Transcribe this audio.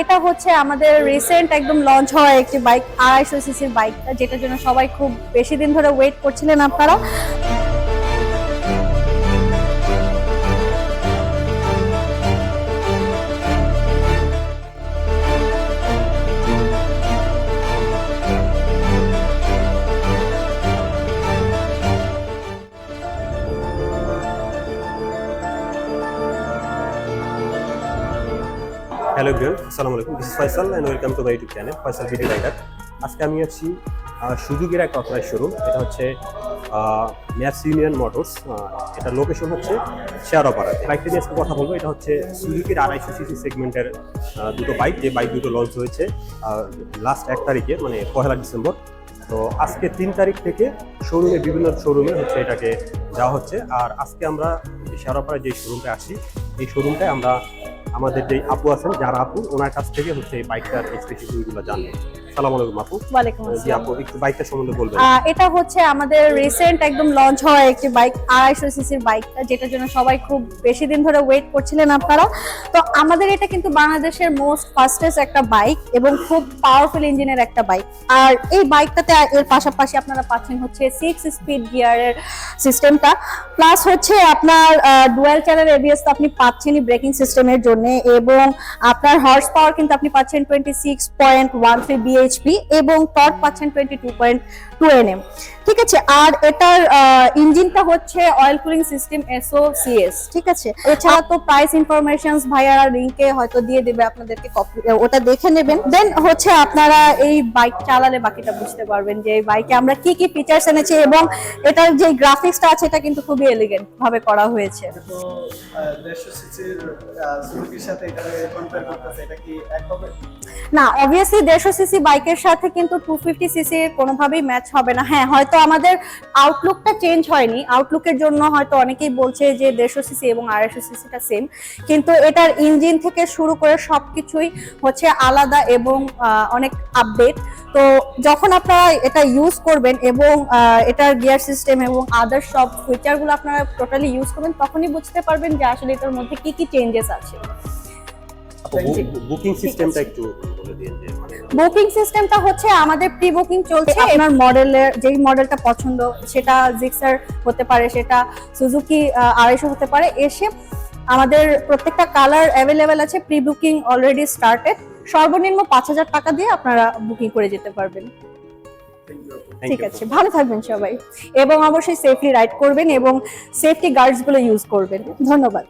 এটা হচ্ছে আমাদের রিসেন্ট একদম লঞ্চ হওয়া একটি বাইক আড়াইশো সিসির বাইকটা যেটার জন্য সবাই খুব বেশি দিন ধরে ওয়েট করছিলেন আপনারা। হ্যালো এভরিওয়ান আসসালামু আলাইকুম। This Faisal and welcome to my YouTube channel Faisal video rider আজকে আমি আছি সুজুকির একটা অথরাইজ শোরুম এটা হচ্ছে ম্যাপস ইউনিয়ন মোটরস এটা লোকেশন হচ্ছে শেয়ারপাড়াতে বাইকটা নিয়ে আজকে কথা বলব। এটা হচ্ছে সুজুকির আড়াইশো সিসি সেগমেন্টের দুটো বাইক যে বাইক দুটো লঞ্চ হয়েছে লাস্ট এক তারিখে মানে পহেলা ডিসেম্বর। তো আজকে তিন তারিখ থেকে শোরুমে বিভিন্ন শোরুমে হচ্ছে এটাকে যাওয়া হচ্ছে। আর আজকে আমরা শেয়ারপাড়ায় যে শোরুমটা আসি, এই শোরুমটায় আমরা আমাদের যে আপু আছেন যারা আপু ওনার কাছ থেকে হচ্ছে এই বাইকটার স্পেসিফিকগুলো জানব। সালাম আলাইকুম আপু। ওয়ালাইকুম জি আপু একটু বাইকটা সম্বন্ধে বলবেন। এটা হচ্ছে আমাদের রিসেন্ট একদম লঞ্চ হওয়া একটি বাইক আড়াইশো সিসির বাইকটা যেটার জন্য সবাই খুব বেশি দিন ধরে ওয়েট করছিলেন আপনারা। তো আমাদের এটা কিন্তু বাংলাদেশের মোস্ট ফাস্টেস্ট একটা বাইক এবং খুব পাওয়ারফুল ইঞ্জিনের একটা বাইক আর এই বাইকটাতে এর পাশাপাশি আপনারা পাচ্ছেন হচ্ছে সিক্স স্পিড গিয়ারের সিস্টেমটা প্লাস হচ্ছে আপনার ডুয়েল চ্যানেল এবিএস তো আপনি পাচ্ছেনই ব্রেকিং সিস্টেমের জন্য এবং আপনার হর্স পাওয়ার কিন্তু আপনি পাচ্ছেন twenty six point one three BHP এবং টর্ক পাচ্ছেন twenty two point two NM ঠিক আছে? আর এটার ইঞ্জিনটা হচ্ছে oil cooling system SO CS ঠিক আছে? এছাড়া তো প্রাইস ইনফরমেশন ভাইয়ারা লিঙ্কে হয়তো দিয়ে দেবে আপনাদেরকে কপি ওটা দেখে নেবেন। দেন হচ্ছে আপনারা এই বাইক চালালে বাকিটা বুঝতে পারবেন যে এই বাইকে আমরা কি কি ফিচার্স এনেছি এবং এটার যে গ্রাফিক্সটা আছে এটা কিন্তু খুবই এলিগেন্ট ভাবে করা হয়েছে। তো দেড়শো সিসির সুজুকির সাথে এটা কম্পেয়ার করতেছে এটা কি এক হবে? না অবভিয়াসলি দেড়শো সিসি বাইকের সাথে কিন্তু টু ফিফটি সিসি কোনোভাবেই ম্যাচ হবে না। হ্যাঁ হয়তো আমাদের আউটলুকটা চেঞ্জ হয়নি। আউটলুকের জন্য হয়তো অনেকেই বলছে যে দেড়শো সিসি এবং আড়াইশো সিসিটা সেম কিন্তু এটার ইঞ্জিন থেকে শুরু করে সবকিছুই হচ্ছে আলাদা এবং অনেক আপডেট তো যখন আপনারা এটা ইউজ করবেন এবং এটার গিয়ার সিস্টেম এবং আদার সব ফিচারগুলো আপনারা টোটালি ইউজ করবেন, তখনই বুঝতে পারবেন যে আসলে এটার মধ্যে কি কি চেঞ্জেস আছে। বুকিং সিস্টেমটা একটু বলে দিন যে মানে বুকিং সিস্টেমটা হচ্ছে আমাদের প্রি বুকিং চলছে আপনার মডেলের যেই মডেলটা পছন্দ সেটা জিক্সার হতে পারে সেটা সুজুকি আড়াইশো হতে পারে এসে আমাদের প্রত্যেকটা কালার অ্যাভেলেবেল আছে প্রি বুকিং অলরেডি স্টার্টেড সর্বনিম্ন পাঁচ হাজার টাকা দিয়ে আপনারা বুকিং করে যেতে পারবেন। ঠিক আছে ভালো থাকবেন সবাই এবং অবশ্যই সেফলি রাইড করবেন এবং সেফটি গার্ডসগুলো ইউজ করবেন। ধন্যবাদ।